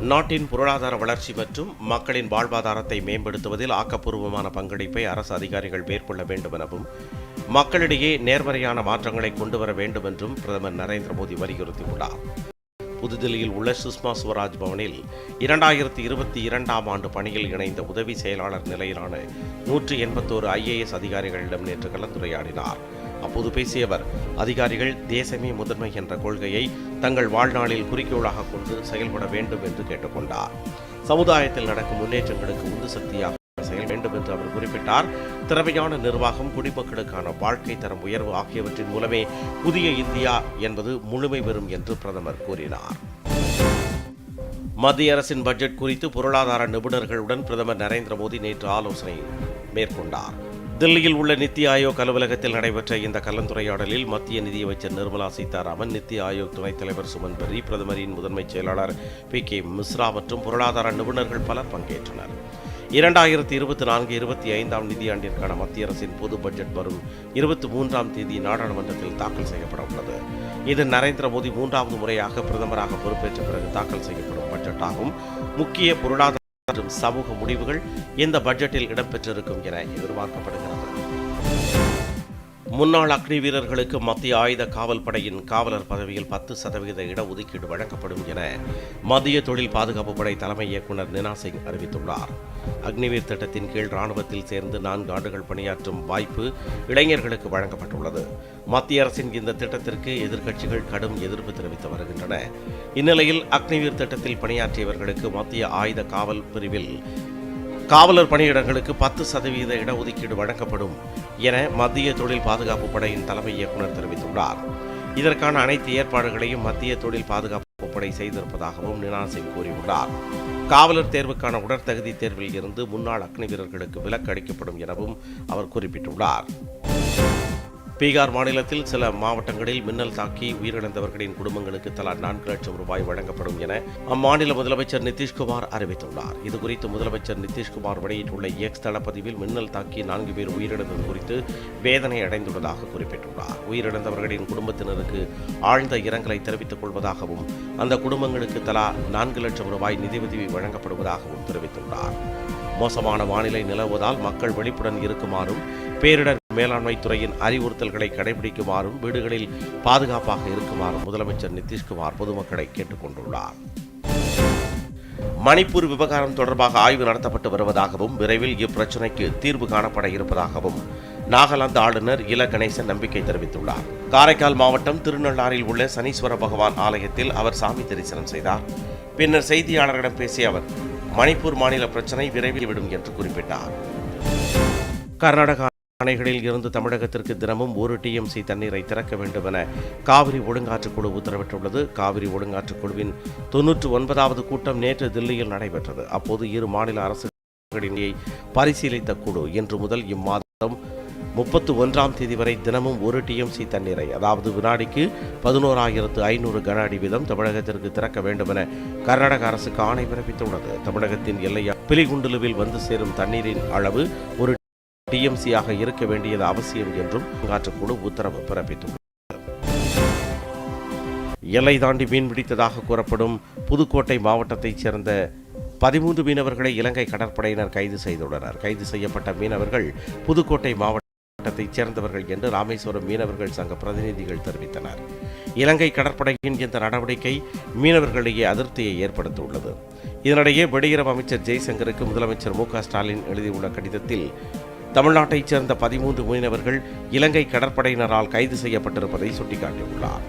நாட்டின் பொருளாதார வளர்ச்சி மற்றும் மக்களின் வாழ்வாதாரத்தை மேம்படுத்துவதில் ஆக்கப்பூர்வமான பங்களிப்பை அரசு அதிகாரிகள் மேற்கொள்ள வேண்டும் எனவும் மக்களிடையே நேர்மறையான மாற்றங்களை கொண்டு வர வேண்டும் என்றும் பிரதமர் நரேந்திர மோடி வலியுறுத்தியுள்ளார். புதுதில்லியில் உள்ள சுஷ்மா ஸ்வராஜ் பவனில் இரண்டாயிரத்தி இருபத்தி இரண்டாம் ஆண்டு பணியில் இணைந்த உதவி செயலாளர் நிலையிலான நூற்றி எண்பத்தோரு ஐஏஎஸ் அதிகாரிகளிடம் நேற்று கலந்துரையாடினார். அப்போது பேசியவர் அதிகாரிகள் தேசமே முதன்மை என்ற கொள்கையை தங்கள் வாழ்நாளில் குறிக்கோளாக கொண்டு செயல்பட வேண்டும் என்று கேட்டுக்கொண்டார். சமுதாயத்தில் நடக்கும் முன்னேற்றங்களுக்கு உந்து சக்தியாக செயல் வேண்டும் என்று அவர் குறிப்பிட்டார். திறமையான நிர்வாகம் குடிமக்களுக்கான வாழ்க்கை தரம் உயர்வு ஆகியவற்றின் மூலமே புதிய இந்தியா என்பது முழுமை பெறும் என்று பிரதமர் கூறினார். மத்திய அரசின் பட்ஜெட் குறித்து பொருளாதார நிபுணர்களுடன் பிரதமர் நரேந்திர மோடி நேற்று ஆலோசனை மேற்கொண்டார். தில்லியில் உள்ள நித்தி ஆயோக் அலுவலகத்தில் நடைபெற்ற இந்த கலந்துரையாடலில் மத்திய நிதியமைச்சர் நிர்மலா சீதாராமன் நித்தி ஆயோக் துணைத் தலைவர் சுமன் பெரி பிரதமரின் முதன்மைச் செயலாளர் பி. கே. மிஸ்ரா மற்றும் பொருளாதார நிபுணர்கள் பலர் பங்கேற்றனர். இரண்டாயிரத்தி இருபத்தி நான்கு இருபத்தி ஐந்தாம் நிதியாண்டிற்கான மத்திய அரசின் பொது பட்ஜெட் வரும் இருபத்தி மூன்றாம் தேதி நாடாளுமன்றத்தில் தாக்கல் செய்யப்பட உள்ளது. இது நரேந்திர மோடி மூன்றாவது முறையாக பிரதமராக பொறுப்பேற்ற பிறகு தாக்கல் செய்யப்படும் பட்ஜெட் ஆகும். முக்கிய பொருளாதார மற்றும் சமூக முடிவுகள் இந்த பட்ஜெட்டில் இடம்பெற்றிருக்கும் என எதிர்பார்க்கப்படுகிறது. முன்னாள் அக்னி வீரர்களுக்கு மத்திய ஆயுத காவல் படையின் காவலர் பதவியில் பத்து சதவீத இடஒதுக்கீடு வழங்கப்படும் என மத்திய தொழில் பாதுகாப்பு படை தலைமை இயக்குநர் நினா சிங் அறிவித்துள்ளார். அக்னிவீர் திட்டத்தின் கீழ் ராணுவத்தில் சேர்ந்து நான்கு ஆண்டுகள் பணியாற்றும் வாய்ப்பு இளைஞர்களுக்கு வழங்கப்பட்டுள்ளது. மத்திய அரசின் இந்த திட்டத்திற்கு எதிர்க்கட்சிகள் கடும் எதிர்ப்பு தெரிவித்து வருகின்றன. இந்நிலையில் அக்னிவீர் திட்டத்தில் பணியாற்றியவர்களுக்கு மத்திய ஆயுத காவல் பிரிவில் காவலர் பணியிடங்களுக்கு பத்து சதவீத இடஒதுக்கீடு வழங்கப்படும் என மத்திய தொழில் பாதுகாப்பு படையின் தலைமை இயக்குநர் தெரிவித்துள்ளார். இதற்கான அனைத்து ஏற்பாடுகளையும் மத்திய தொழில் பாதுகாப்பு படை செய்திருப்பதாகவும் நினா சிங் கூறியுள்ளார். காவலர் தேர்வுக்கான உடற்தகுதி தேர்வில் இருந்து முன்னாள் அக்னி வீரர்களுக்கு விலக்கு அளிக்கப்படும் எனவும் அவர் குறிப்பிட்டுள்ளார். பீகார் மாநிலத்தில் சில மாவட்டங்களில் மின்னல் தாக்கி உயிரிழந்தவர்களின் குடும்பங்களுக்கு தலா நான்கு லட்சம் ரூபாய் வழங்கப்படும் என அம்மாநில முதலமைச்சர் நிதிஷ்குமார் அறிவித்துள்ளார். இதுகுறித்து முதலமைச்சர் நிதிஷ்குமார் வெளியிட்டுள்ள எக்ஸ் தளப்பதிவில் மின்னல் தாக்கி நான்கு பேர் உயிரிழந்தது குறித்து வேதனை அடைந்துள்ளதாக குறிப்பிட்டுள்ளார். உயிரிழந்தவர்களின் குடும்பத்தினருக்கு ஆழ்ந்த இரங்கலை தெரிவித்துக் கொள்வதாகவும் அந்த குடும்பங்களுக்கு தலா நான்கு லட்சம் ரூபாய் நிதியுதவி வழங்கப்படுவதாகவும் தெரிவித்துள்ளார். மோசமான வானிலை நிலவுவதால் மக்கள் விழிப்புடன் இருக்குமாறும் பேரிடர் மேலாண்மை துறையின் அறிவுறுத்தல்களை கடைபிடிக்குமாறும் வீடுகளில் பாதுகாப்பாக இருக்குமாறும் முதலமைச்சர் நிதிஷ்குமார் பொதுமக்களை கேட்டுக் கொண்டுள்ளார். மணிப்பூர் விவகாரம் தொடர்பாக ஆய்வு நடத்தப்பட்டு வருவதாகவும் விரைவில் இப்பிரச்சினைக்கு தீர்வு காணப்பட இருப்பதாகவும் நாகாலாந்து ஆளுநர் இல கணேசன் நம்பிக்கை தெரிவித்துள்ளார். காரைக்கால் மாவட்டம் திருநள்ளாறில் உள்ள சனீஸ்வர பகவான் ஆலயத்தில் அவர் சாமி தரிசனம் செய்தார். பின்னர் செய்தியாளர்களிடம் பேசிய அவர் மணிப்பூர் மாநில பிரச்சினை விரைவில் விடும் என்று குறிப்பிட்டார். கர்நாடகா அணைகளில் இருந்து தமிழகத்திற்கு தினமும் ஒரு டிஎம்சி தண்ணீரை திறக்க வேண்டும் என காவிரி ஒழுங்காற்றுக் குழு உத்தரவிட்டுள்ளது. காவிரி ஒழுங்காற்றுக் குழுவின் தொன்னூற்று ஒன்பதாவது கூட்டம் நேற்று தில்லியில் நடைபெற்றது. அப்போது இரு மாநில அரசுகளின் பரிசீலித்த குழு இன்று முதல் இம்மாதம் முப்பத்து ஒன்றாம் தேதி வரை தினமும் ஒரு டிஎம்சி தண்ணீரை அதாவது வினாடிக்கு பதினோராயிரத்து ஐநூறு கன அடி வீதம் தமிழகத்திற்கு திறக்க வேண்டும் என கர்நாடக அரசுக்கு ஆணை பிறப்பித்துள்ளது. தமிழகத்தின் எல்லையா பிலிகுண்டுலுவில் வந்து சேரும் தண்ணீரின் அளவு ஒரு டிஎம்சியாக இருக்க வேண்டியது அவசியம் என்றும் குழு உத்தரவு பிறப்பித்துள்ளது. எல்லை தாண்டி மீன்பிடித்ததாக கூறப்படும் புதுக்கோட்டை மாவட்டத்தைச் சேர்ந்த பதிமூன்று மீனவர்களை இலங்கை கடற்படையினர் கைது செய்துள்ளனர். கைது செய்யப்பட்ட மீனவர்கள் புதுக்கோட்டை மாவட்டத்தைச் சேர்ந்தவர்கள் என்று ராமேஸ்வரம் மீனவர்கள் சங்க பிரதிநிதிகள் தெரிவித்தனர். இலங்கை கடற்படையின் இந்த நடவடிக்கை மீனவர்களிடையே அதிருப்தியை ஏற்படுத்தியுள்ளது. இதனிடையே வெளியுறவு அமைச்சர் ஜெய்சங்கருக்கு முதலமைச்சர் மு ஸ்டாலின் எழுதியுள்ள கடிதத்தில் தமிழ்நாட்டைச் சேர்ந்த பதிமூன்று மீனவர்கள் இலங்கை கடற்படையினரால் கைது செய்யப்பட்டிருப்பதை சுட்டிக்காட்டியுள்ளார்.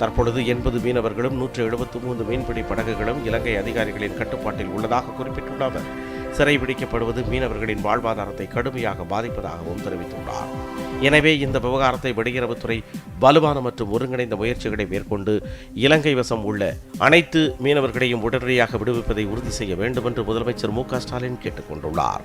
தற்பொழுது எண்பது மீனவர்களும் நூற்று எழுபத்தி மூன்று மீன்பிடி படகுகளும் இலங்கை அதிகாரிகளின் கட்டுப்பாட்டில் உள்ளதாக குறிப்பிட்டுள்ள அவர் சிறைபிடிக்கப்படுவது மீனவர்களின் வாழ்வாதாரத்தை கடுமையாக பாதிப்பதாகவும் தெரிவித்துள்ளார். எனவே இந்த விவகாரத்தை வெளியுறவுத்துறை வலுவான மற்றும் ஒருங்கிணைந்த முயற்சிகளை மேற்கொண்டு இலங்கை வசம் உள்ள அனைத்து மீனவர்களையும் உடனடியாக விடுவிப்பதை உறுதி செய்ய வேண்டும் என்று முதலமைச்சர் மு க ஸ்டாலின் கேட்டுக்கொண்டுள்ளார்.